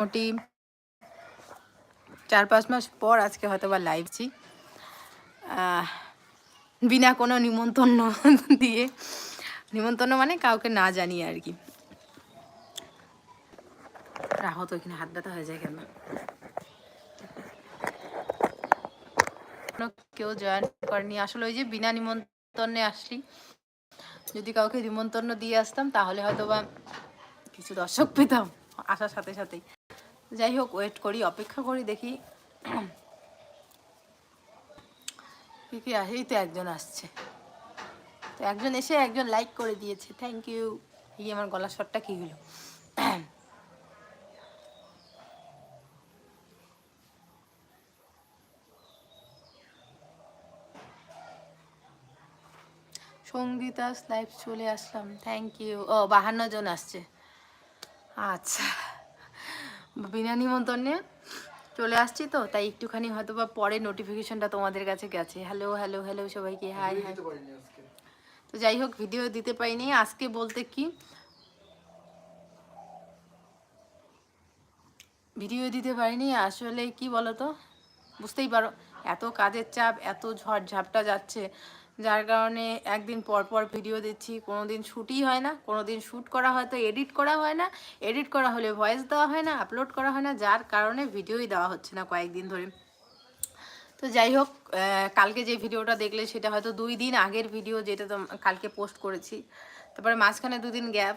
মোটামুটি চার পাঁচ মাস পর আজকে হয়তো বা লাইভছি বিনা কোনো নিমন্ত্রণ দিয়ে। নিমন্ত্রণ মানে কাউকে না জানিয়ে আর কি। রাহো তো হাত ব্যথা হয়ে যায় কোনো? কেউ জয়েন করেনি। আসলে ওই যে বিনা নিমন্ত্রণে আসলি। যদি কাউকে নিমন্ত্রণ দিয়ে আসতাম, তাহলে হয়তো বা কিছু দর্শক পেতাম আসার সাথে সাথেই। যাই হোক ওয়েট করি, অপেক্ষা করি, দেখি কি কি আসে। এই তো একজন আসছে। তো একজন এসে একজন লাইক করে দিয়েছে। থ্যাংক ইউ এই আমার গলার স্বরটা কি হলো? সঙ্গীতাস লাইভ চলে আসলাম। থ্যাংক ইউ ও, বাহান্ন জন আসছে। আচ্ছা। বিনা নিমন্ত্রণে চলে আসছি তো তাই একটুখানি হয়তো বা পরে নোটিফিকেশনটা তোমাদের কাছে গেছে। হ্যালো হ্যালো হ্যালো সবাইকে হাই হাই তো যাই হোক ভিডিও দিতে পারিনি। আজকে বলতে কি? ভিডিও দিতে পারিনি আসলে কি বলতো? বুঝতেই পারো এত কাজের চাপ এত ঝড় ঝাপটা যাচ্ছে। যার কারণে একদিন পর পর ভিডিও দিচ্ছি কোনো দিন শ্যুটই হয় না কোনো দিন শ্যুট করা হয়তো এডিট করা হয় না। এডিট করা হলে ভয়েস দেওয়া হয় না আপলোড করা হয় না, যার কারণে ভিডিওই দেওয়া হচ্ছে না কয়েকদিন ধরে। তো যাই হোক কালকে যে ভিডিওটা দেখলে সেটা হয়তো দুই দিন আগের ভিডিও যেটা তো কালকে পোস্ট করেছি। তারপরে মাঝখানে দুদিন গ্যাপ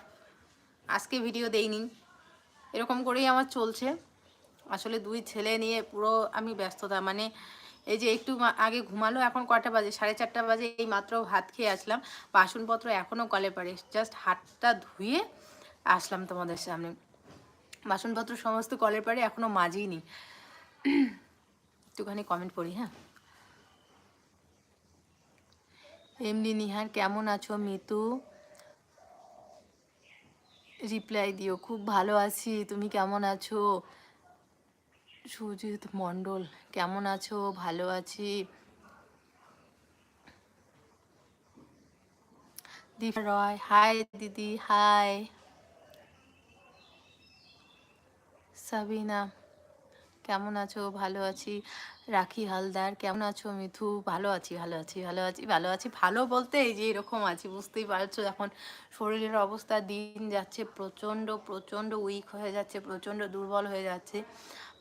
আজকে ভিডিও দেইনি। এরকম করেই আমার চলছে। আসলে দুই ছেলে নিয়ে পুরো আমি ব্যস্ততা মানে এই যে একটু আগে ঘুমালো, এখন কটা বাজে? সাড়ে চারটা বাজে, এই মাত্র ভাত খেয়ে আসলাম। বাসনপত্র এখনও কলে পারে জাস্ট হাতটা ধুয়ে আসলাম তোমাদের সামনে। বাসনপত্র সমস্ত কলের পারে এখনও মাজিনি একটুখানি কমেন্ট করি হ্যাঁ? এমনি নিহার, কেমন আছো মিতু? রিপ্লাই দিও, খুব ভালো আছি। তুমি কেমন আছো? সুজিত মণ্ডল, কেমন আছো? ভালো আছি। দীপা রয় হাই দিদি হাই সাবিনা, কেমন আছো? ভালো আছি। রাখি হালদার, কেমন আছো? মিথু, ভালো আছি ভালো আছি ভালো আছি ভালো আছি। ভালো বলতে এই যে এরকম আছি, বুঝতেই পারছ এখন শরীরের অবস্থা, দিন যাচ্ছে প্রচণ্ড প্রচণ্ড উইক হয়ে যাচ্ছে, প্রচণ্ড দুর্বল হয়ে যাচ্ছে।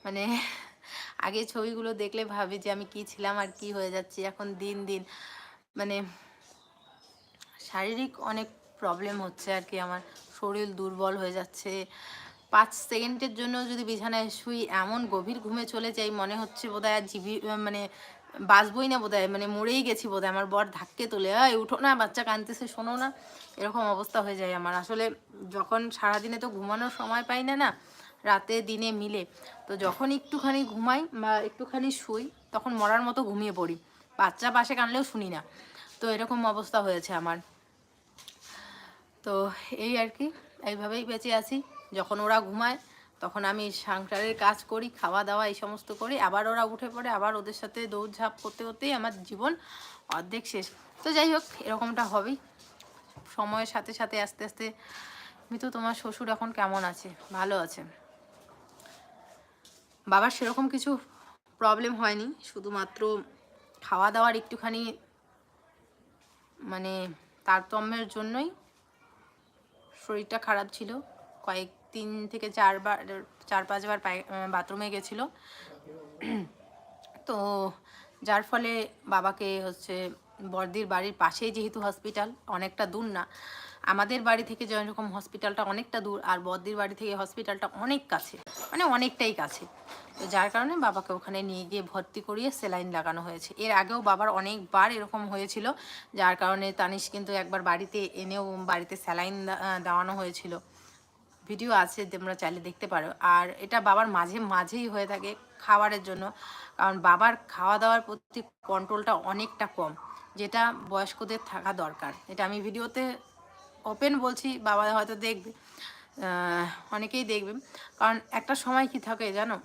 মানে আগে ছবিগুলো দেখলে ভাবি যে আমি কি ছিলাম আর কি হয়ে যাচ্ছি। এখন দিন দিন মানে শারীরিক অনেক প্রবলেম হচ্ছে আর কি। আমার শরীর দুর্বল হয়ে যাচ্ছে। পাঁচ সেকেন্ডের জন্য যদি বিছানায় শুই এমন গভীর ঘুমে চলে যাই, মনে হচ্ছে বোধহয় আর জিবি মানে বাঁচবই না বোধহয়। মানে মরেই গেছি বোধহয়। আমার বর ধাক্কে তোলে, এই, উঠো না, বাচ্চা কাঁদতেছে, শোনো না। এরকম অবস্থা হয়ে যায় আমার। আসলে যখন সারাদিনে তো ঘুমানোর সময় পাই না না রাতে দিনে মিলে। তো যখন একটুখানি ঘুমাই বা একটুখানি শুই, তখন মরার মতো ঘুমিয়ে পড়ি। বাচ্চা পাশে কানলেও শুনি না। তো এরকম অবস্থা হয়েছে আমার। তো এই আর কি, এইভাবেই বেঁচে আছি। যখন ওরা ঘুমায়, তখন আমি সংসারের কাজ করি, খাওয়া দাওয়া এই সমস্ত করি। আবার ওরা উঠে পড়ে, আবার ওদের সাথে দৌড়ঝাঁপ করতে করতেই আমার জীবন অর্ধেক শেষ। তো যাই হোক, এরকমটা হবেই। সময়ের সাথে সাথে আস্তে আস্তে, মিতু তোমার শ্বশুর এখন কেমন আছে? ভালো আছে? বাবার সেরকম কিছু প্রবলেম হয়নি। শুধুমাত্র খাওয়া দাওয়ার একটুখানি মানে তারতম্যের জন্যই শরীরটা খারাপ ছিল। কয়েক তিন থেকে চারবার চার পাঁচবার বাথরুমে গেছিল। তো যার ফলে বাবাকে হচ্ছে বর্দির বাড়ির পাশেই যেহেতু হসপিটাল অনেকটা দূর না আমাদের বাড়ি থেকে যেরকম হসপিটালটা অনেকটা দূর, আর বদ্দির বাড়ি থেকে হসপিটালটা অনেক কাছে মানে অনেকটাই কাছে। তো যার কারণে বাবাকে ওখানে নিয়ে গিয়ে ভর্তি করিয়ে সেলাইন লাগানো হয়েছে। এর আগেও বাবার অনেকবার এরকম হয়েছিল, যার কারণে তানিশ কিন্তু একবার বাড়িতে এনেও বাড়িতে স্যালাইন দেওয়ানো হয়েছিল। ভিডিও আছে, তোমরা চাইলে দেখতে পারো। আর এটা বাবার মাঝে মাঝেই হয়ে থাকে খাবারের জন্য, কারণ বাবার খাওয়া দাওয়ার প্রতি কন্ট্রোলটা অনেকটা কম, যেটা বয়স্কদের থাকা দরকার। এটা আমি ভিডিওতে ওপেন বলছি, বাবা হয়তো দেখবে। অনেকেই দেখবে। কারণ একটা সময় কি থাকে জানো?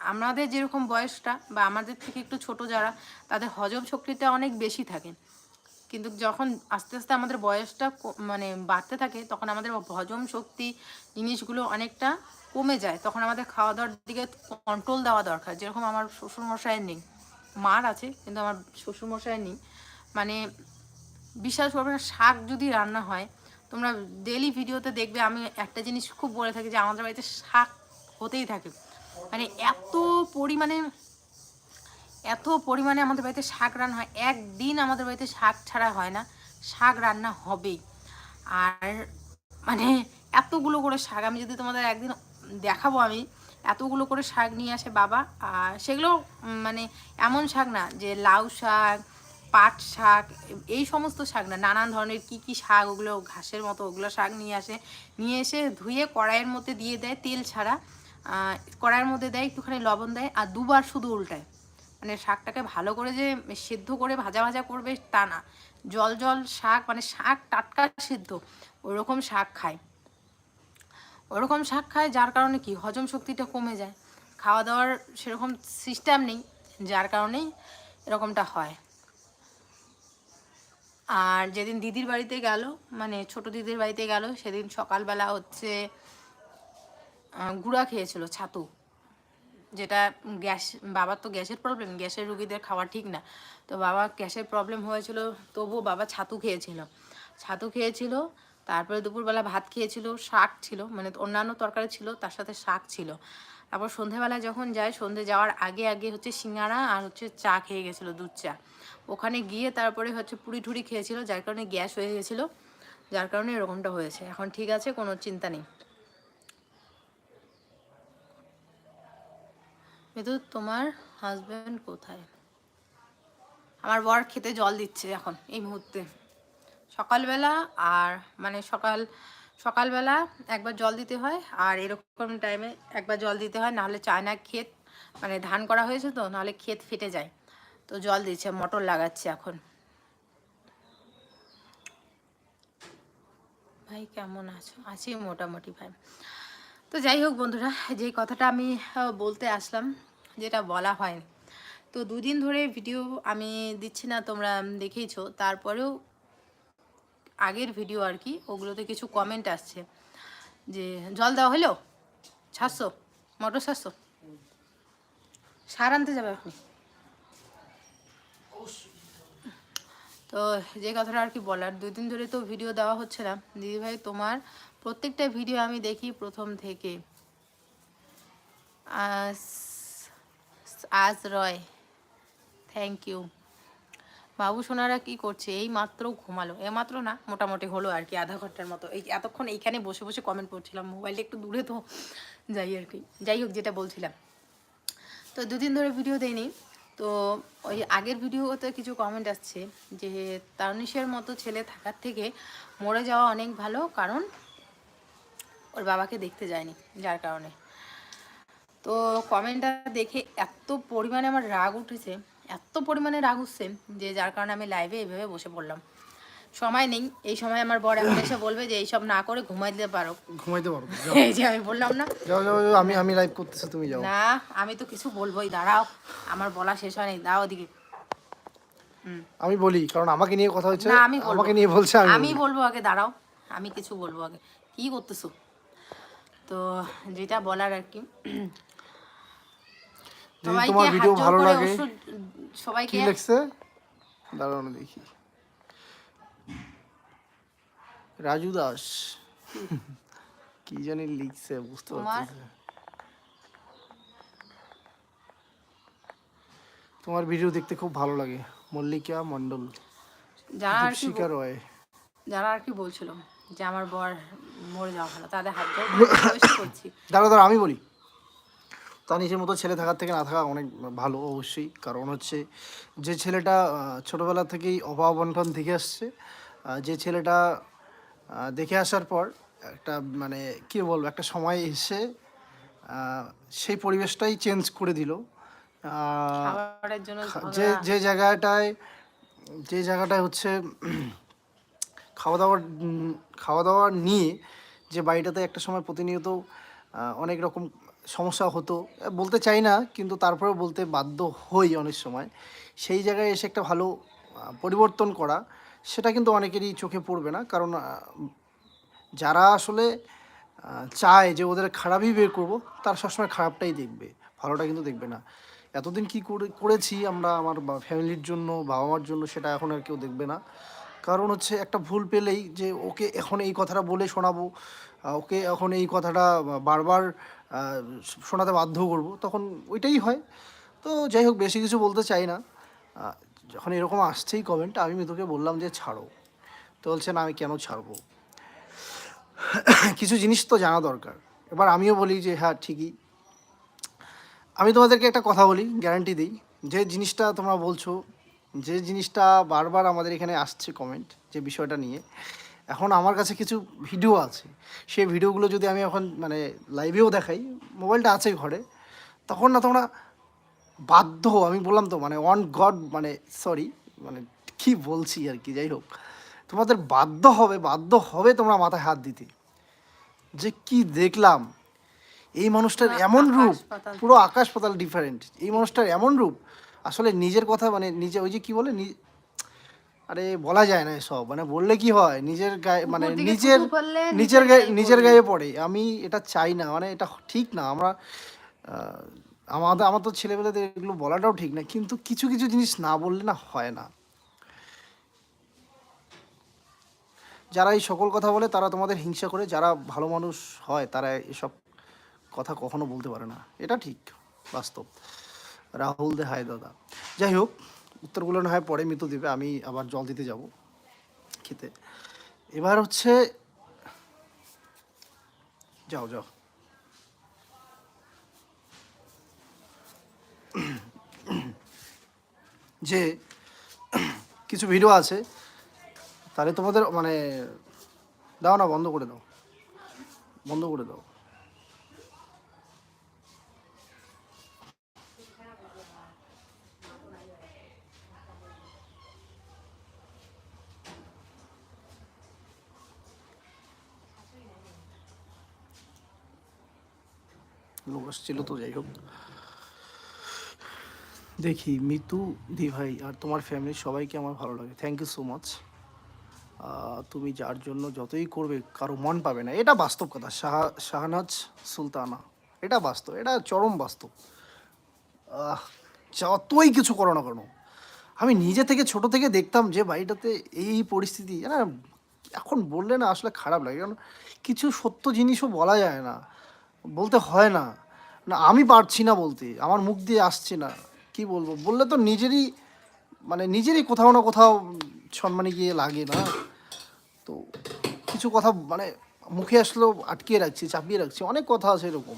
আমাদের যেরকম বয়সটা বা আমাদের থেকে একটু ছোট যারা, তাদের হজম শক্তিটা অনেক বেশি থাকে। কিন্তু যখন আস্তে আস্তে আমাদের বয়সটা মানে বাড়তে থাকে, তখন আমাদের হজম শক্তি জিনিসগুলো অনেকটা কমে যায়। তখন আমাদের খাওয়া দাওয়ার দিকে কন্ট্রোল দেওয়া দরকার। যেরকম আমার শ্বশুরমশাইয়ের নেই। মার আছে, কিন্তু আমার শ্বশুরমশাইয়ের নেই। মানে বিশ্বাস করবে শাক যদি রান্না হয় তোমরা ডেলি ভিডিওতে দেখবে, আমি একটা জিনিস খুব বলে থাকি যে আমাদের বাড়িতে শাক হতেই থাকে। মানে এত পরিমাণে এত পরিমাণে আমাদের বাড়িতে শাক রান্না হয়। একদিন আমাদের বাড়িতে শাক ছাড়া হয় না, শাক রান্না হবেই। আর মানে এতগুলো করে শাক, আমি যদি তোমাদের একদিন দেখাবো আমি, এতগুলো করে শাক নিয়ে আসে বাবা, আর সেগুলো মানে এমন শাক না যে লাউ শাক পাট শাক, এই সমস্ত শাক না, নানান ধরনের কি কি শাক, ওগুলো ঘাসের মতো, ওগুলো শাক নিয়ে আসে। নিয়ে এসে ধুয়ে কড়াইয়ের মধ্যে দিয়ে দেয় তেল ছাড়া। কড়াইয়ের মধ্যে দেয়, একটুখানি লবণ দেয় আর দুবার শুধু উল্টায়। মানে শাকটাকে ভালো করে যে সিদ্ধ করে ভাজা ভাজা করবে তা না। জল জল শাক মানে শাক টাটকা সিদ্ধ, ওরকম শাক খায়। ওরকম শাক খায়, যার কারণে কি? হজম শক্তিটা কমে যায়। খাওয়া দাওয়ার সেরকম সিস্টেম নেই, যার কারণেই এরকমটা হয়। আর যেদিন দিদির বাড়িতে গেল মানে ছোট দিদির বাড়িতে গেল, সেদিন সকালবেলা হচ্ছে গুঁড়া খেয়েছিল, ছাতু। যেটা গ্যাস, বাবার তো গ্যাসের প্রবলেম গ্যাসের রুগীদের খাওয়া ঠিক না। তো বাবা গ্যাসের প্রবলেম হয়েছিল, তবুও বাবা ছাতু খেয়েছিল। ছাতু খেয়েছিল, তারপরে দুপুরবেলা ভাত খেয়েছিল, শাক ছিল মানে অন্যান্য তরকারি ছিল, তার সাথে শাক ছিল। তারপর সন্ধেবেলা যখন যায়, সন্ধে যাওয়ার আগে আগে হচ্ছে সিঙ্গারা আর হচ্ছে চা খেয়ে গেছিল, দুধ চা। ওখানে গিয়ে তারপরে হচ্ছে পুরি টুরি খেয়েছিল, যার কারণে গ্যাস হয়ে গেছিল, যার কারণে এরকমটা হয়েছে। এখন ঠিক আছে, কোনো চিন্তা নেই। কিন্তু তোমার হাজব্যান্ড কোথায়? আমার বর খেতে জল দিচ্ছে এখন, এই মুহূর্তে। সকালবেলা আর মানে সকাল সকালবেলা একবার জল দিতে হয় আর এরকম টাইমে একবার জল দিতে হয়, নাহলে চায়না ক্ষেত মানে ধান করা হয়েছে তো, নাহলে ক্ষেত ফেটে যায়। তো জল দিচ্ছে, মটর লাগাচ্ছে এখন। ভাই, কেমন আছো? আছি মোটামুটি ভাই। তো যাই হোক বন্ধুরা যেই কথাটা আমি বলতে আসলাম, যেটা বলা হয়নি। তো দুদিন ধরে ভিডিও আমি দিচ্ছি না, তোমরা দেখেইছো। তারপরেও আগের ভিডিও আর কি, ওগুলোতে কিছু কমেন্ট আসছে যে, জল দেওয়া হলো? ছাড়ছো? মটর ছাড়ছো? সার আনতে যাবে আপনি তো যে কথাটা আর কি বলার, দুদিন ধরে তো ভিডিও দেওয়া হচ্ছে না। দিদিভাই তোমার প্রত্যেকটা ভিডিও আমি দেখি প্রথম থেকে। আজ আজ রয়। থ্যাংক ইউ বাবু সোনারা কি করছে? এই মাত্র ঘুমালো। এ মাত্র না, মোটামুটি হলো আর কি আধা ঘণ্টার মতো। এই এতক্ষণ এইখানে বসে বসে কমেন্ট করছিলাম। মোবাইলটা একটু দূরে তো যাই আর কি। যাই হোক, যেটা বলছিলাম। তো দুদিন ধরে ভিডিও দেয়নি তো ওই আগের ভিডিওতে কিছু কমেন্ট আসছে যে তারনিশের মতো ছেলে থাকার থেকে মরে যাওয়া অনেক ভালো, কারণ ওর বাবাকে দেখতে যায়নি, যার কারণে। তো কমেন্টটা দেখে এত পরিমাণে আমার রাগ উঠেছে এত পরিমাণে রাগ উঠছে যে যার কারণে আমি লাইভে এইভাবে বসে পড়লাম। সময় নেই এই সময় আমার বর এখন এসে বলবে যে এইসব না করে ঘুমাই দিতে পারো। ঘুমাইতে পারো। এই যে আমি বললাম না। যাও যাও আমি আমি লাইভ করতেছি তুমি যাও। না আমি তো কিছু বলবোই দাঁড়াও আমার বলা শেষ হয়নি দাও ওদিকে। আমি বলি কারণ আমাকে নিয়ে কথা হচ্ছে না আমি আমাকে নিয়ে বলছে আমি আমি বলব আগে দাঁড়াও আমি কিছু বলব আগে। কি করতেছো? তো যেটা বলার আর কি যদি তোমার ভিডিও ভালো লাগে সবাইকে কি লিখছে? দাঁড়াও না দেখি। রাজু দাস। কি জানি লিখছে বুঝতে পারছি না। তোমার ভিডিও দেখতে খুব ভালো লাগে। মল্লিকা মন্ডল যারা আর কি রয়। যারা আর কি বলছিল যে আমার বর মরে যাওয়া ভালো তাদের হাত request করছি। দাঁড়া দাঁড়া আমি বলি। তানিশের মতো ছেলে থাকার থেকে না থাকা অনেক ভালো অবশ্যই। কারণ হচ্ছে যে ছেলেটা ছোটবেলা থেকেই অভাব অনটন দেখে আসছে যে ছেলেটা দেখে আসার পর একটা মানে কী বলব একটা সময় এসে সেই পরিবেশটাই চেঞ্জ করে দিল। যে যে জায়গাটায় যে জায়গাটায় হচ্ছে খাওয়া দাওয়ার খাওয়া দাওয়া নিয়ে যে বাড়িটাতে একটা সময় প্রতিনিয়ত অনেক রকম সমস্যা হতো। বলতে চাই না, কিন্তু তারপরেও বলতে বাধ্য হই অনেক সময়। সেই জায়গায় এসে একটা ভালো পরিবর্তন করা, সেটা কিন্তু অনেকেরই চোখে পড়বে না। কারণ যারা আসলে চায় যে ওদের খারাপই বের করব, তার সবসময় খারাপটাই দেখবে, ভালোটা কিন্তু দেখবে না। এতদিন কি করে, করেছি আমরা আমার ফ্যামিলির জন্য বাবা মার জন্য, সেটা এখন আর কেউ দেখবে না। কারণ হচ্ছে একটা ভুল পেলেই যে ওকে এখন এই কথাটা বলে শোনাবো ওকে এখন এই কথাটা বারবার শোনাতে বাধ্য করব। তখন ওইটাই হয়। তো যাই হোক, বেশি কিছু বলতে চাই না। যখন এরকম আসছেই কমেন্ট আমি মিতুকে বললাম যে, ছাড়ো। তো বলছে, না, আমি কেন ছাড়বো? কিছু জিনিস তো জানা দরকার। এবার আমিও বলি যে হ্যাঁ ঠিকই। আমি তোমাদেরকে একটা কথা বলি গ্যারান্টি দিই। যে জিনিসটা তোমরা বলছো, যে জিনিসটা বারবার আমাদের এখানে আসছে কমেন্ট যে বিষয়টা নিয়ে এখন আমার কাছে কিছু ভিডিও আছে। সেই ভিডিওগুলো যদি আমি এখন মানে লাইভেও দেখাই মোবাইলটা আছে ঘরে তখন না তোমরা বাধ্য আমি বললাম তো মানে অন গড মানে সরি মানে কি বলছি আর কি যাই হোক। তোমাদের বাধ্য হবে বাধ্য হবে তোমরা মাথায় হাত দিতে। যে কি দেখলাম এই মানুষটার এমন রূপ পুরো আকাশ পাতাল ডিফারেন্ট এই মানুষটার এমন রূপ আসলে নিজের কথা মানে নিজে ওই যে কি বলে নি- আরে বলা যায় না সব মানে বললে কি হয়? নিজের গায়ে মানে নিজের নিজের গায়ে নিজের গায়ে পড়ে। আমি এটা চাই না। মানে এটা ঠিক না। আমরা আমাদের আমার তো ছেলেবেলাতে এগুলো বলাটাও ঠিক না। কিন্তু কিছু কিছু জিনিস না বললে না হয় না। যারা এই সকল কথা বলে তারা তোমাদের হিংসা করে যারা ভালো মানুষ হয় তারা এসব কথা কখনো বলতে পারে না। এটা ঠিক বাস্তব। রাহুল দে হায় দাদা। যাই হোক উত্তরগুলো না হয় পরে মৃত্যু দিবে, আমি আবার জল দিতে যাব খেতে। এবার হচ্ছে, যাও যাও। যে কিছু ভিডিও আছে, তাহলে তোমাদের মানে দাও না, বন্ধ করে দাও। বন্ধ করে দাও। লোক আসছিল তো যাই হোক। দেখি, মিতু দি ভাই আর তোমার ফ্যামিলির সবাইকে আমার ভালো লাগে। থ্যাংক ইউ সো মাচ তুমি যার জন্য যতই করবে, কারও মন পাবে না। এটা বাস্তব কথা। শাহ, শাহনাজ সুলতানা। এটা বাস্তব। এটা চরম বাস্তব। যতই কিছু করো না কেন, আমি নিজে থেকে ছোট থেকে দেখতাম যে বাড়িটাতে এই পরিস্থিতি। এখন বললে না আসলে খারাপ লাগে। কারণ কিছু সত্য জিনিসও বলা যায় না। বলতে হয় না। না, আমি পারছি না বলতে। আমার মুখ দিয়ে আসছে না। কি বলব? বললে তো নিজেরই মানে নিজেরই কোথাও না কোথাও সম্মানে গিয়ে লাগে না। তো কিছু কথা মানে মুখে আসলেও আটকিয়ে রাখছি, চাপিয়ে রাখছি। অনেক কথা আছে এরকম।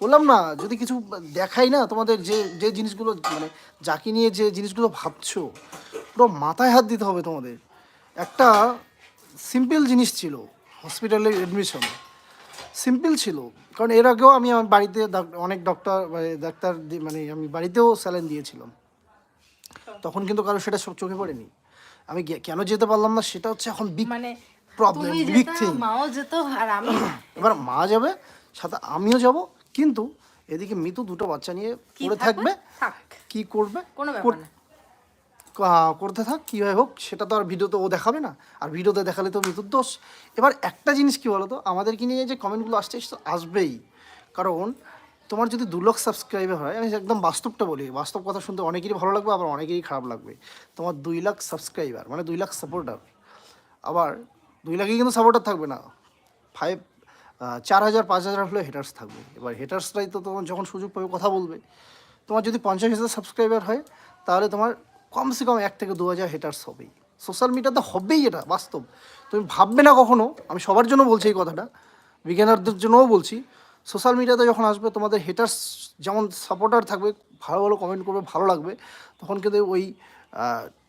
বললাম না, যদি কিছু দেখাই না তোমাদের যে যে জিনিসগুলো মানে যাকে নিয়ে যে জিনিসগুলো ভাবছ, পুরো মাথায় হাত দিতে হবে তোমাদের। একটা সিম্পল জিনিস ছিল হসপিটালে অ্যাডমিশন সিম্পল ছিল। কারণ এর আগেও আমি আমার বাড়িতে অনেক ডক্টর ডাক্তার মানে আমি বাড়িতেও স্যালাইন দিয়েছিলাম। তখন কিন্তু কারও সেটা সব চোখে পড়েনি। আমি কেন যেতে পারলাম না সেটা হচ্ছে এখন বিগ মানে প্রবলেম বিগ থিং মাও যেত আর আমি এবার মা যাবে সাথে আমিও যাব কিন্তু এদিকে মিতু দুটো বাচ্চা নিয়ে পড়ে থাকবে? কি করবে? কোনো ব্যাপার না। করতে থাক কীভাবে হোক, সেটা তো আর ভিডিওতে ও দেখাবে না। আর ভিডিওতে দেখালে তো মৃত্যুর দোষ। এবার একটা জিনিস কি বলো তো আমাদেরকে নিয়ে যে কমেন্টগুলো আসছে, সেটা আসবেই। কারণ, তোমার যদি দু লাখ সাবস্ক্রাইবার হয়, আমি একদম বাস্তবটা বলি। বাস্তব কথা শুনতে অনেকেরই ভালো লাগবে, আবার অনেকেরই খারাপ লাগবে। তোমার দুই লাখ সাবস্ক্রাইবার মানে দুই লাখ সাপোর্টার আবার দুই লাখই কিন্তু সাপোর্টার থাকবে না। ফাইভ চার হাজার, পাঁচ হাজার হলে হেটার্স থাকবে। এবার হেটার্সরাই তো তোমার যখন সুযোগ পাবে কথা বলবে। তোমার যদি পঞ্চাশ হাজার সাবস্ক্রাইবার হয়, তাহলে তোমার কমসে কম এক থেকে দু হাজার হেটার্স হবেই। সোশ্যাল মিডিয়াতে হবেই এটা, বাস্তব। তুমি ভাববে না কখনো, আমি সবার জন্য বলছি এই কথাটা বিজ্ঞানারদের জন্যও বলছি সোশ্যাল মিডিয়াতে যখন আসবে, তোমাদের হেটার্স যেমন সাপোর্টার থাকবে, ভালো ভালো কমেন্ট করবে, ভালো লাগবে, তখন কিন্তু ওই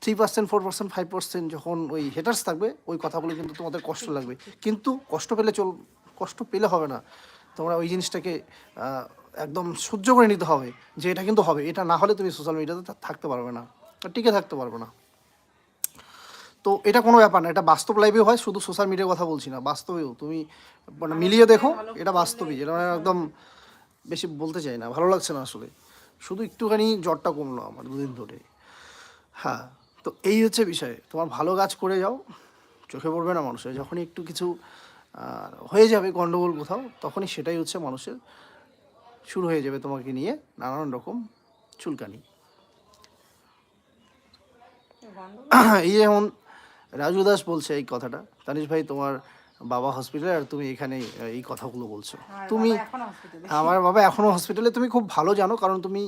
three percent four percent five percent যখন ওই হেটার্স থাকবে, ওই কথাগুলো কিন্তু তোমাদের কষ্ট লাগবে। কিন্তু কষ্ট পেলে চল, কষ্ট পেলে হবে না। তোমরা ওই জিনিসটাকে একদম সহ্য করে নিতে হবে, যে এটা কিন্তু হবে, এটা না হলে তুমি সোশ্যাল মিডিয়াতে থাকতে পারবে না। টিকে থাকতে পারবে না। তো এটা কোনো ব্যাপার না এটা বাস্তব লাইফে হয় শুধু সোশ্যাল মিডিয়ার কথা বলছি না বাস্তবেও। তুমি মানে মিলিয়ে দেখো এটা বাস্তবই এটা মানে একদম বেশি বলতে চাই না ভালো লাগছে না আসলে। শুধু একটুখানি জ্বরটা কমলো আমার দুদিন ধরে। হ্যাঁ তো এই হচ্ছে বিষয় তোমার ভালো কাজ করে যাও চোখে পড়বে না মানুষের যখনই একটু কিছু হয়ে যাবে গণ্ডগোল কোথাও তখনই সেটাই হচ্ছে মানুষের শুরু হয়ে যাবে তোমাকে নিয়ে নানান রকম চুলকানি। এই যেমন রাজু দাস বলছে এই কথাটা। তানিশ ভাই তোমার বাবা হসপিটালে আর তুমি এখানে এই কথাগুলো বলছো। তুমি এখন আমার বাবা এখনও হসপিটালে তুমি খুব ভালো জানো কারণ তুমি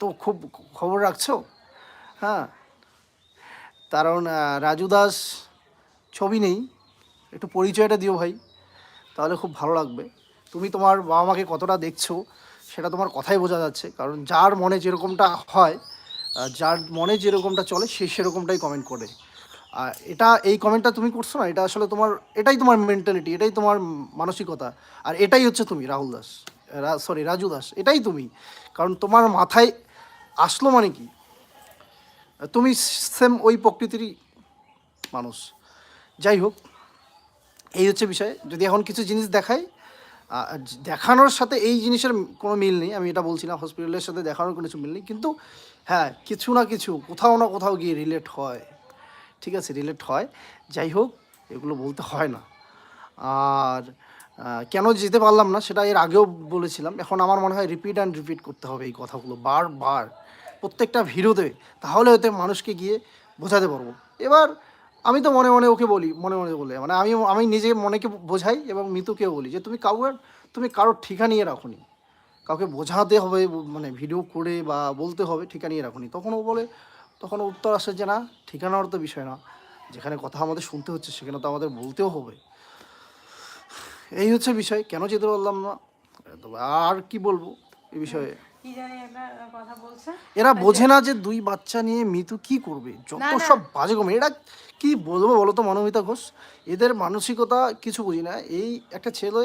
তো খুব খবর রাখছো। হ্যাঁ কারণ রাজু দাস ছবি নেই একটু পরিচয়টা দিও ভাই তাহলে খুব ভালো লাগবে। তুমি তোমার বাবা মাকে কতটা দেখছ সেটা তোমার কথাই বোঝা যাচ্ছে কারণ যার মনে যেরকমটা হয় যার মনে যেরকমটা চলে সে সেরকমটাই কমেন্ট করে। আর এটা এই কমেন্টটা তুমি করছ না এটা আসলে তোমার এটাই তোমার মেন্টালিটি এটাই তোমার মানসিকতা। আর এটাই হচ্ছে তুমি রাহুল দাস সরি রাজু দাস এটাই তুমি। কারণ তোমার মাথায় আসলো মানে কি? তুমি সেম ওই প্রকৃতিরই মানুষ। যাই হোক এই হচ্ছে বিষয়। যদি এখন কিছু জিনিস আহ, দেখানোর সাথে এই জিনিসের কোনো মিল নেই। আমি এটা বলছি না হসপিটালের সাথে দেখানোর কোনো কিছু মিল নেই। কিন্তু হ্যাঁ কিছু না কিছু, কোথাও না কোথাও গিয়ে রিলেট হয়। ঠিক আছে রিলেট হয়। যাই হোক, এগুলো বলতে হয় না। আর কেন যেতে পারলাম না, সেটা এর আগেও বলেছিলাম। এখন আমার মনে হয় রিপিট অ্যান্ড রিপিট করতে হবে এই কথাগুলো বারবার। প্রত্যেকটা ভিডিওতে, তাহলে হয়তো মানুষকে গিয়ে বোঝাতে পারব। এবার আমি তো মনে মনে ওকে বলি মনে মনে বলে। মানে আমি আমি নিজে মনেকে বোঝাই এবং মিতুকেও বলি যে তুমি কাউকে তুমি কারোর ঠিকা নিয়ে রাখুনি। কাউকে বোঝাতে হবে মানে ভিডিও করে বা বলতে হবে ঠিকা নিয়ে রাখুনি। তখন ও বলে তখন উত্তর আসে যে না ঠিকানার তো বিষয় না। যেখানে কথা আমাদের শুনতে হচ্ছে সেখানে তো আমাদের বলতেও হবে। এই হচ্ছে বিষয়। কেন যেতে পারলাম না? তবে আর কি বলব এই বিষয়ে? এরা বোঝে না যে দুই বাচ্চা নিয়ে মিতু কি করবে? যত। সব বাজে কমে এরা কি বলব বলো তো মানবিতা ঘোষ? এদের মানসিকতা কিছু বুঝি না। এই একটা ছেলে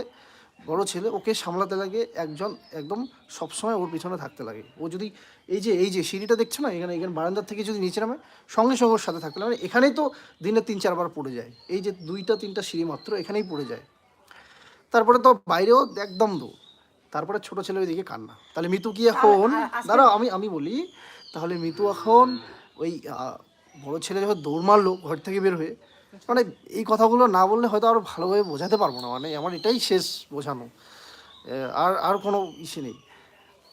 বড় ছেলে ওকে সামলাতে লাগে একজন একদম সবসময় ওর পিছনে থাকতে লাগে। ও যদি এই যে এই যে সিঁড়িটা দেখছ না এখানে এখানে বারান্দার থেকে যদি নিচে নামে সঙ্গে সঙ্গে ওর সাথে থাকতে লাগে। মানে এখানেই তো দিনে তিন চারবার পড়ে যায়। এই যে দুইটা তিনটা সিঁড়ি মাত্র এখানেই পড়ে যায়। তারপরে তো বাইরেও একদম দো তারপরে ছোট ছেলে ওইদিকে কান্না। তাহলে মিতু কি এখন? দাঁড়াও আমি আমি বলি তাহলে মিতু এখন ওই বড় ছেলে যখন দৌড় মারলো ঘর থেকে বের হয়ে মানে এই কথাগুলো না বললে হয়তো আরও ভালোভাবে বোঝাতে পারব না মানে আমার এটাই শেষ বোঝানো। আর আর কোনো ইসে নেই।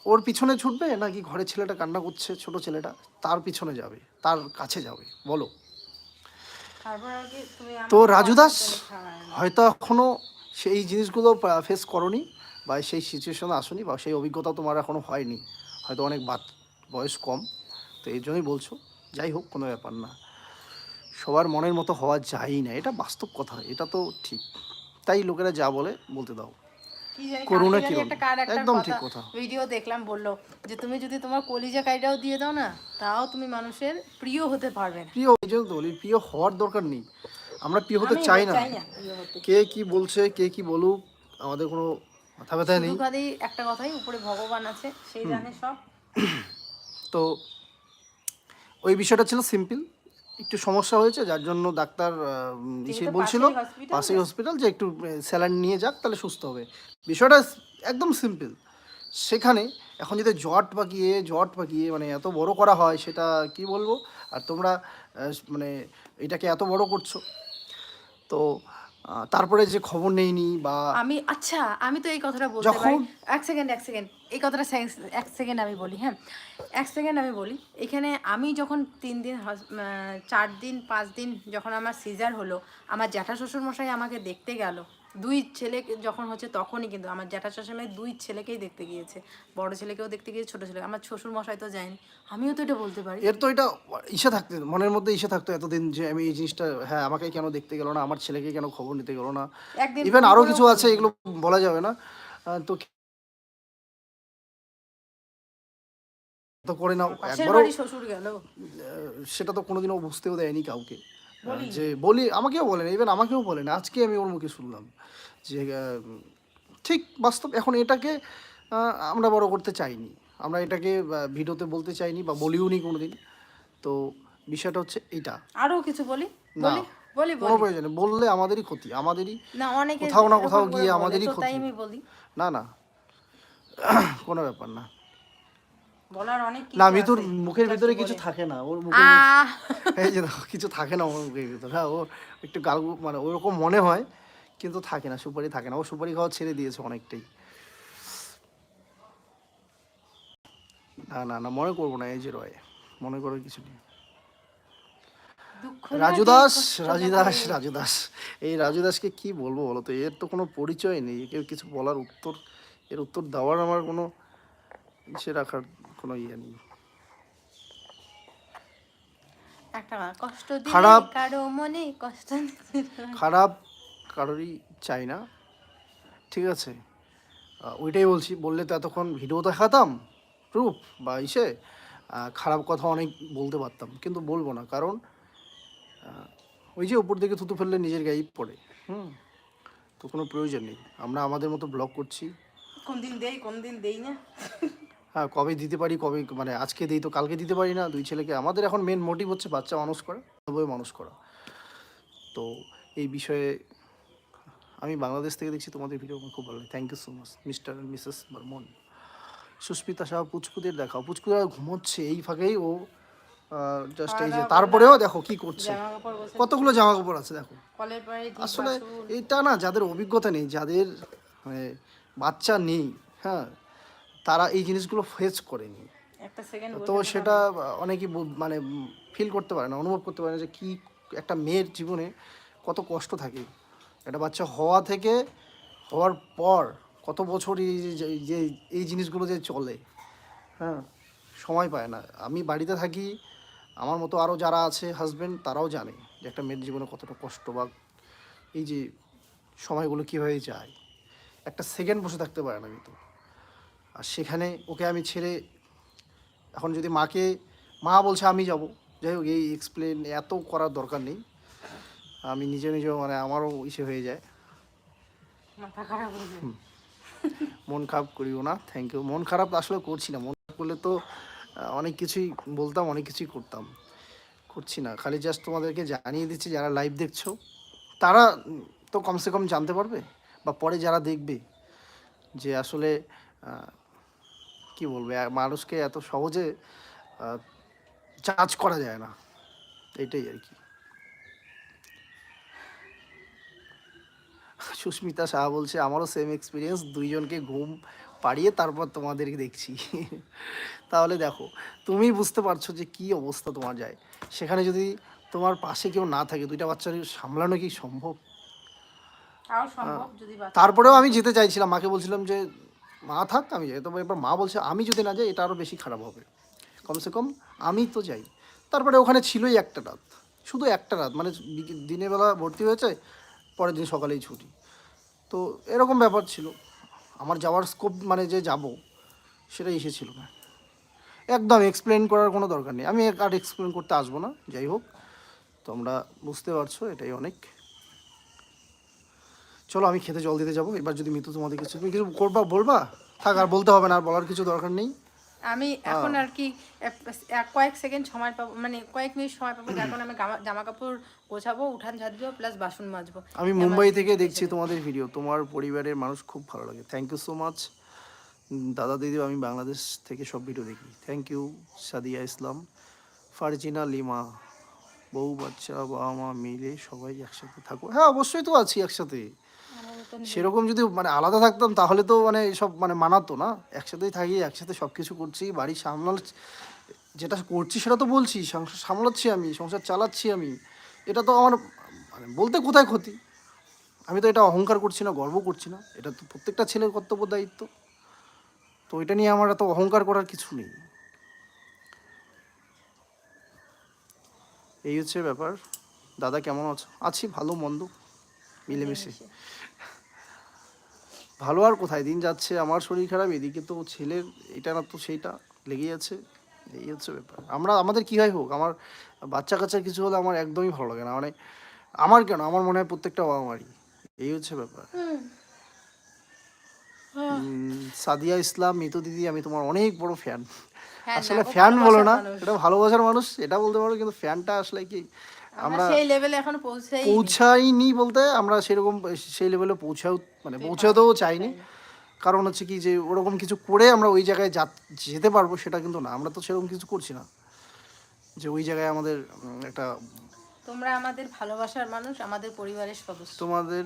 ওর পিছনে ছুটবে নাকি ঘরে ছেলেটা কান্না করছে ছোট ছেলেটা? তার পিছনে যাবে তার কাছে যাবে বলো। তো রাজু দাস এ খাওয়ালে। হয়তো এখনও সেই জিনিসগুলো ফেস করনি বা সেই সিচুয়েশনে আসনি বা সেই অভিজ্ঞতা তোমার এখনও হয়নি। হয়তো অনেক বাদ বয়স কম তো এই জন্যই বলছো। যাই হোক কোনো ব্যাপার না। সবার মনের মতো হওয়া যায় না। এটা বাস্তব কথা এটা তো ঠিক। তাই লোকেরা যা বলে বলতে দাও। কি করুণা। একটা একদম ঠিক কথা। ভিডিও দেখলাম বলল যে তুমি যদি তোমার কলিজা কাইটাও দিয়ে দাও না তাও তুমি মানুষের প্রিয় হতে পারবে না। প্রিয় এই জন্য তো বলি প্রিয় হওয়ার দরকার নেই। আমরা প্রিয় হতে চাই না। কে কি বলছে কে কি বলুক আমাদের কোনো মাথা ব্যথা নেই। একটা কথাই উপরে ভগবান আছে সেই জানে সব। তো ওই বিষয়টা ছিল সিম্পল। একটু সমস্যা হয়েছে যার জন্য ডাক্তার এসে বলছিল পাশেই হসপিটাল যে একটু স্যালাইন নিয়ে যাক তাহলে সুস্থ হবে। বিষয়টা একদম সিম্পল। সেখানে এখন যদি জট পাকিয়ে জট পাকিয়ে মানে এত বড় করা হয় সেটা কি বলব? আর তোমরা মানে এটাকে এত বড় করছ। তো তারপরে যে খবর নেইনি বা আমি আচ্ছা আমি তো এই কথাটা বলতে পারি। এক সেকেন্ড এক সেকেন্ড এই কথাটা এক সেকেন্ড আমি বলি হ্যাঁ? এক সেকেন্ড আমি বলি। এখানে আমি যখন তিন দিন চার দিন পাঁচ দিন যখন আমার সিজার হলো আমার জ্যাঠা শ্বশুরমশাই আমাকে দেখতে গেল দুই ছেলে যখন হচ্ছে তখনই কিন্তু আমার জ্যাঠা শ্বশুরমশাই দুই ছেলেকেই দেখতে গিয়েছে। বড় ছেলেকেও দেখতে গিয়েছে ছোট ছেলে আমার শ্বশুর মশাই তো যায়নি। আমিও তো এটা বলতে পারি। এর তো এটা ইসে থাকতে মনের মধ্যে ইসে থাকতো এতদিন যে আমি এই জিনিসটা হ্যাঁ আমাকে কেন দেখতে গেল না? আমার ছেলেকে কেন খবর নিতে গেল না? ইভেন ফোন আরও কিছু আছে এগুলো বলা যাবে না। তো তো করে নাও। একবারও শ্বশুর গেল। সেটা তো কোনোদিনও বুঝতেও দেয়নি কাউকে। যে বলি আমাকেও বলেন ইভেন আমাকেও বলেন আজকে আমি ওর মুখে শুনলাম যে ঠিক বাস্তব এখন এটাকে আমরা বড় করতে চাইনি। আমরা এটাকে ভিডিওতে বলতে চাইনি বা বলিও নি কোনোদিন। তো বিষয়টা হচ্ছে এটা। আরও কিছু বলি? না। বলি? কোনো প্রয়োজন বললে আমাদেরই ক্ষতি আমাদেরই না অনেকে কোথাও না কোথাও গিয়ে আমাদেরই ক্ষতি। আমি বলি। না না কোনো ব্যাপার না। বলার অনেক কিছু না মিতুর। মুখের ভিতরে। কিছু থাকে না ওর আহ। এই যে কিছু থাকে না ওর মুখের ভিতরে। হ্যাঁ ওর একটু গাল মানে ওরকম মনে হয় কিন্তু থাকে না সুপারি থাকে না। ও সুপারি খাওয়া ছেড়ে দিয়েছে অনেকটাই। না না না মনে করব না এই যে রয়। মনে করার কিছু নেই। রাজু দাস রাজু দাস রাজু দাস এই রাজু দাসকে কি বলব বলো তো? এর তো কোনো পরিচয় নেই। একে কিছু বলার উত্তর এর উত্তর দেওয়ার আমার কোনো ইসে রাখার কোনো ইয়ে নেই। কষ্ট খারাপ- কারও মনে কষ্ট খারাপ কারোরই চাই না। ঠিক আছে। ওইটাই বলছি বললে তো এতক্ষণ ভিডিও দেখাতাম প্রুফ বা ইসে খারাপ কথা অনেক বলতে পারতাম কিন্তু বলব না কারণ ওই যে উপর দিকে থুতু ফেললে নিজের গায়েই পড়ে হুম তো কোনো প্রয়োজন নেই। আমরা আমাদের মতো ব্লগ করছি। কোন দিন দেই কোন দিন দেই না। হ্যাঁ কবে দিতে পারি কবে মানে আজকে দিই তো কালকে দিতে পারি না। দুই ছেলেকে আমাদের এখন মেন মোটিভ হচ্ছে বাচ্চা মানুষ করা তবে মানুষ করা। তো এই বিষয়ে আমি বাংলাদেশ থেকে দেখছি তোমাদের ভিডিও আমার খুব ভালো লাগে। Thank you so much mister and missus Barman. Susmita Shah পুচকুদের দেখাও। পুচকুরা ঘুমোচ্ছে এই ফাঁকেই ও জাস্ট এই যে তারপরেও দেখো কি করছে। কতগুলো জামা কাপড় আছে দেখো। আসলে। এটা না যাদের অভিজ্ঞতা নেই যাদের মানে বাচ্চা নেই হ্যাঁ তারা এই জিনিসগুলো ফেস করেনি। তো সেটা অনেকেই মানে ফিল করতে পারে না অনুভব করতে পারে না যে কি একটা মেয়ের জীবনে কত কষ্ট থাকে। একটা বাচ্চা হওয়া থেকে হওয়ার পর কত বছর এই যে এই জিনিসগুলো যে চলে হ্যাঁ সময় পায় না। আমি বাড়িতে থাকি আমার মতো আরও যারা আছে হাজব্যান্ড তারাও জানে যে একটা মেয়ের জীবনে কতটা কষ্ট বা এই যে সময়গুলো কীভাবে যায়। একটা সেকেন্ড বসে থাকতে পারে না কিন্তু। আর সেখানে ওকে আমি ছেড়ে এখন যদি মাকে মা বলছে আমি যাব। যাই হোক এই এক্সপ্লেন এত করার দরকার নেই। আমি নিজে নিজে মানে আমারও ইসে হয়ে যায়। মন খারাপ করিও না থ্যাংক ইউ মন খারাপ আসলে করছি না। মন খারাপ করলে তো অনেক কিছুই বলতাম অনেক কিছুই করতাম। করছি না। খালি জাস্ট তোমাদেরকে জানিয়ে দিচ্ছি যারা লাইভ দেখছ তারা তো কমসে কম জানতে পারবে বা পরে যারা দেখবে যে আসলে কি বলবে? মানুষকে এত সহজে চার্জ করা যায় না। এটাই আর কি। সুস্মিতা শাহ বলছে আমারও সেম এক্সপিরিয়েন্স দুইজনকে ঘুম পাড়িয়ে তারপর তোমাদেরকে দেখছি। তাহলে দেখো তুমি বুঝতে পারছ যে কি অবস্থা তোমার যায়। সেখানে যদি তোমার পাশে কেউ না থাকে দুইটা বাচ্চার সামলানো কি সম্ভব? যদি তারপরেও আমি যেতে চাইছিলাম মাকে বলছিলাম যে মা থাক, আমি যাই। তবে এবার মা বলছে, আমি যদি না যাই, এটা আরও বেশি খারাপ হবে। কমসে কম আমি তো যাই। তারপরে ওখানে ছিলই একটা রাত। শুধু একটা রাত মানে দিনের বেলা ভর্তি হয়েছে, পরের দিন সকালেই ছুটি। তো এরকম ব্যাপার ছিল। আমার যাওয়ার স্কোপ মানে যে যাব সেটা এসেছিল না। একদম এক্সপ্লেন করার কোনো দরকার নেই। আমি আর এক্সপ্লেন করতে আসব না, যাই হোক। তোমরা বুঝতে পারছ, এটাই অনেক। চলো আমি খেতে জল দিতে যাব। এবার যদি মিতু তোমাদের কিছু তুমি কিছু করবা বলবা? থাক আর বলতে হবে না আর বলার কিছু দরকার নেই। আমি এখন আর কি কয়েক সেকেন্ড সময় পাবো মানে কয়েক মিনিট সময় পাবো এখন আমি গামা- জামা কাপড় গোছাবো উঠান ঝাড় দেবো প্লাস বাসন মাজবো। আমি মুম্বাই থেকে দেখছি তোমাদের ভিডিও তোমার পরিবারের মানুষ খুব ভালো লাগে। থ্যাংক ইউ সো মাচ দাদা দিদি আমি বাংলাদেশ থেকে সব ভিডিও দেখি। Thank you Sadia Islam. Farzina Lima বউ বাচ্চা বাবা মা মিলে সবাই একসাথে থাকো। হ্যাঁ অবশ্যই তো আছি একসাথে। সেরকম যদি মানে আলাদা থাকতাম তাহলে তো মানে সব মানে মানাতো না। একসাথেই থাকি একসাথে সব কিছু করছি বাড়ি সামলাল যেটা করছি সেটা তো বলছি সংসার সামলাচ্ছি আমি সংসার চালাচ্ছি আমি। এটা তো আমার মানে বলতে কোথায় ক্ষতি? আমি তো এটা অহংকার করছি না গর্ব করছি না। এটা তো প্রত্যেকটা ছেলের কর্তব্য দায়িত্ব। তো এটা নিয়ে আমার এত অহংকার করার কিছু নেই। এই হচ্ছে ব্যাপার। দাদা কেমন আছো? আছি ভালো মন্দ মিলেমিশে। ভালো আর কোথায়? দিন যাচ্ছে আমার শরীর খারাপ এদিকে তো ছেলের এটা না তো সেইটা লেগেই আছে এই হচ্ছে ব্যাপার। আমরা আমাদের কী হয় হোক আমার বাচ্চা কাচ্চার কিছু হলে আমার একদমই ভালো লাগে না মানে আমার কেন? আমার মনে হয় প্রত্যেকটা বাবা মারই এই হচ্ছে ব্যাপার। সাদিয়া ইসলাম মিতু দিদি আমি তোমার অনেক বড় ফ্যান আসলে ফ্যান বলো না এটা ভালোবাসার মানুষ এটা বলতে পারো কিন্তু ফ্যানটা আসলে কি আমরা সেই লেভেলে এখন পৌঁছাই পৌঁছাইনি বলতে আমরা সেরকম সেই লেভেলে পৌঁছাও মানে পৌঁছাতেও চাইনি। কারণ হচ্ছে কি যে ওরকম কিছু করে আমরা ওই জায়গায় যা- যেতে পারব সেটা কিন্তু না। আমরা তো সেরকম কিছু করছি না। যে ওই জায়গায় আমাদের একটা তোমরা আমাদের ভালোবাসার মানুষ আমাদের পরিবারের সদস্য। তোমাদের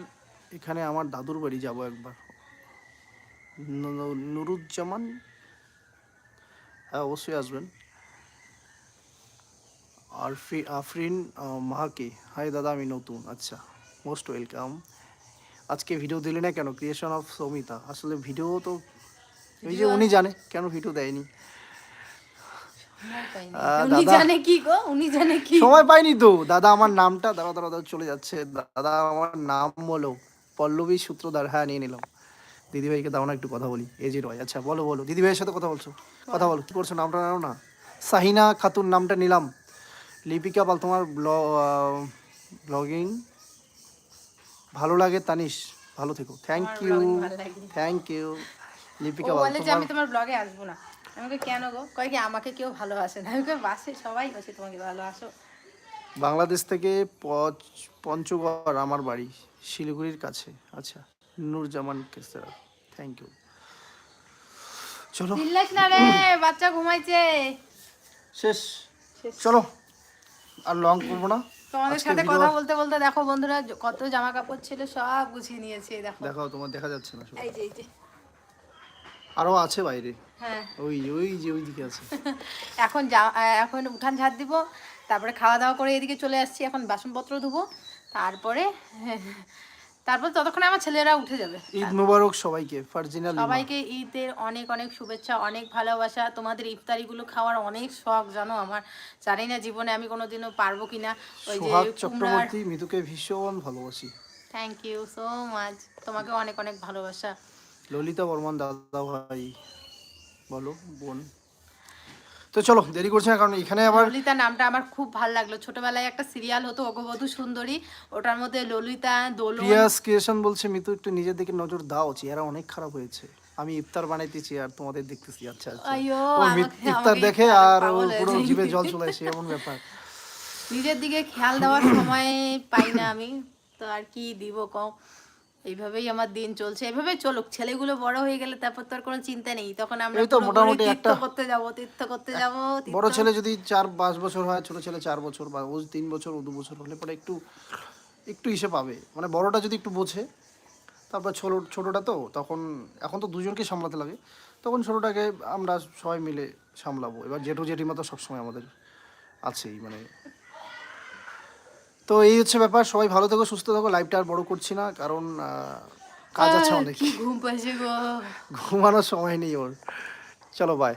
এখানে আমার দাদুর বাড়ি যাব একবার। নুরুজ্জামান হ্যাঁ অবশ্যই আসবেন। আরফি আফরিন মাহাকে। হাই দাদা আমি নতুন। আচ্ছা মোস্ট ওয়েলকাম আজকে ভিডিও দিলে না কেন? Creation of Samita. আসলে ভিডিও তো ওই যে উনি জানে কেন ভিডিও দেয়নি। উনি জানে কি গো? উনি জানে কি? সময় পাইনি তো। দাদা আমার নামটা দাদা দাদা দাদা চলে যাচ্ছে। দাদা আমার নাম বলো পল্লবী সূত্রধার। হ্যাঁ নিয়ে নিলাম। দিদিভাইকে দাও না একটু কথা বলি। এজি রয়। আচ্ছা বলো বলো। দিদিভাইয়ের সাথে কথা বলছো। কথা বলো কি করছ? নামটা নাও না? সাহিনা খাতুন নামটা নিলাম। লিপিকা পাল তোমার ব্লগিং। ভালো লাগে তানিশ ভালো থেকো। থ্যাংক ইউ ভালো। থ্যাংক ইউ লিপিকা পাল বলে যে আমি তোমার ব্লগে আসব না। আমাকে কেন গো? কয় কি আমাকে কেউ ভালোবাসে না? আমি কই বাসে সবাই বসে তোমাকে ভালোবাসো। বাংলাদেশ থেকে পঞ্চগড় আমার বাড়ি শিলিগুড়ির কাছে। আচ্ছা নূরজামান কেসরা থ্যাংক ইউ চলো। চিল্লাস না রে বাচ্চা ঘুমাইছে। শেষ। চলো। আর লং করব না। তোমাদের সাথে কথা বলতে বলতে দেখো বন্ধুরা কত জামা কাপড় ছিল সব গুছিয়ে নিয়েছে দেখো। দেখাও তোমার দেখা যাচ্ছে না এই যে এই যে। আরও আছে বাইরে। হ্যাঁ। ওই ওই যে ওই দিকে আছে। এখন এখন উঠান ঝাড় দিব তারপরে খাওয়া দাওয়া করে এদিকে চলে আসছি এখন বাসনপত্র ধুবো তারপরে তারপর ততক্ষণে আমার ছেলেরা উঠে যাবে। ঈদ মুবারক সবাইকে ফারজিনা সবাইকে ঈদের অনেক অনেক শুভেচ্ছা অনেক ভালোবাসা। তোমাদের ইফতারিগুলো খাওয়ার অনেক শখ জানো আমার। জানি না জীবনে আমি কোনোদিনও পারব কিনা। ওই যে চক্রবর্তী মিতুকে ভীষণ ভালোবাসি। থ্যাংক ইউ সো মাচ তোমাকে অনেক অনেক ভালোবাসা। ললিতা বর্মন দাদা ভাই বলো বোন। তো চলো দেরি করছি না কারণ এখানে আবার ললিতা নামটা আমার খুব ভালো লাগল। ছোটবেলায় একটা সিরিয়াল হতো অগবধূ সুন্দরী ওটার মধ্যে ললিতা দোলন। প্রিয়াস ক্রিয়েশন বলছে মিতু একটু নিজের দিকে নজর দাও চেহারা অনেক খারাপ হয়েছে। আমি ইফতার বানাইতেছি আর তোমাদের দেখতেছি আচ্ছা আচ্ছা। ইফতার দেখে আর পুরো। জিভে জল চলে আসে এমন ব্যাপার। নিজের দিকে খেয়াল দেওয়ার সময় পাই না আমি তো আর কি দিব কম এইভাবেই আমার দিন চলছে। এভাবে চলুক ছেলেগুলো বড় হয়ে গেলে তারপর তো আর কোনো চিন্তা নেই। তখন আমরা তো মোটামুটি একটা- করতে যাব তীর্থ করতে যাব বড় ছেলে যদি চার পাঁচ বছর হয় ছোট ছেলে চার বছর বা ও তিন বছর ও দু বছর হলে পরে একটু একটু ইসে পাবে। মানে বড়টা যদি একটু বোঝে তারপর ছোট ছোটটা তো তখন এখন তো দুজনকে সামলাতে লাগে। তখন ছোটটাকে আমরা সবাই মিলে সামলাবো। এবার জেঠু জেঠিমা তো সবসময় আমাদের আছেই মানে তো এই হচ্ছে ব্যাপার সবাই ভালো থেকো সুস্থ থাকো লাইফটা আর বড় করছি না কারণ কাজ আছে অনেক। ঘুম গো। ঘুমানোর সময় নেই ওর। চলো বাই